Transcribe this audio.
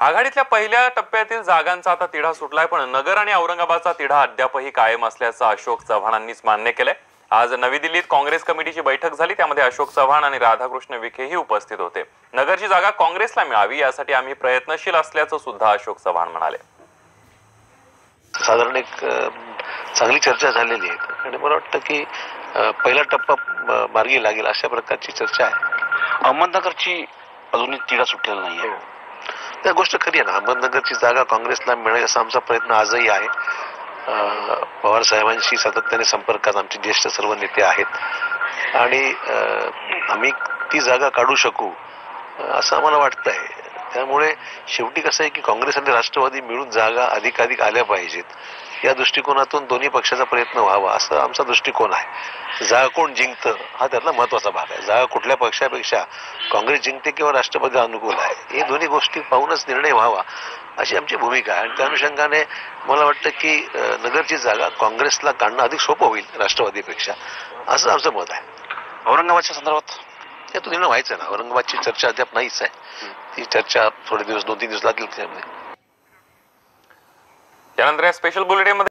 आघाडीतल्या पहिल्या टप्प्यातील जागांचा आता तिढा सुटलाय पण नगर आणि औरंगाबादचा तिढा अद्यापही कायम असल्याचं अशोक चव्हाणांनीच मान्य केलंय. आज नवी दिल्लीत काँग्रेस कमिटीची बैठक झाली त्यामध्ये अशोक चव्हाण आणि राधाकृष्ण विखेही उपस्थित होते. नगरची जागा काँग्रेसला मिळावी यासाठी आम्ही प्रयत्नशील असल्याचं सुद्धा अशोक चव्हाण म्हणाले. साधारण एक चांगली चर्चा झालेली आहे. आणि मला वाटतं की पहिला टप्पा मार्गी लागेल अशा प्रकारची चर्चा आहे. अहमदनगरची अजूनही तिढा सुटलेला नाहीये. त्या गोष्ट खरी आहे ना अहमदनगरची जागा काँग्रेसला मिळेल असा आमचा प्रयत्न आजही आहे. पवार साहेबांशी सातत्याने संपर्कात आमचे ज्येष्ठ सर्व नेते आहेत. आणि आम्ही ती जागा काढू शकू असं आम्हाला वाटतं आहे त्यामुळे शेवटी कसं आहे की काँग्रेस आणि राष्ट्रवादी मिळून जागा अधिकाधिक आल्या पाहिजेत. या दृष्टिकोनातून दोन्ही पक्षाचा प्रयत्न व्हावा असा आमचा दृष्टिकोन आहे. जागा कोण जिंकतं हा त्यातला महत्त्वाचा भाग आहे. जागा कुठल्या पक्षापेक्षा काँग्रेस जिंकते किंवा राष्ट्रवादी अनुकूल आहे हे दोन्ही गोष्टी पाहूनच निर्णय व्हावा अशी आमची भूमिका आहे. आणि त्या अनुषंगाने मला वाटतं की नगरची जागा काँग्रेसला काढणं अधिक सोपं होईल राष्ट्रवादीपेक्षा असं आमचं मत आहे. औरंगाबादच्या संदर्भात? यातून निर्णय व्हायचं ना. औरंगाबादची चर्चा अद्याप नाहीच आहे. ती चर्चा थोडे दिवस दोन तीन दिवस लागतील त्यामध्ये यानंतर या स्पेशल बुलेटिनमध्ये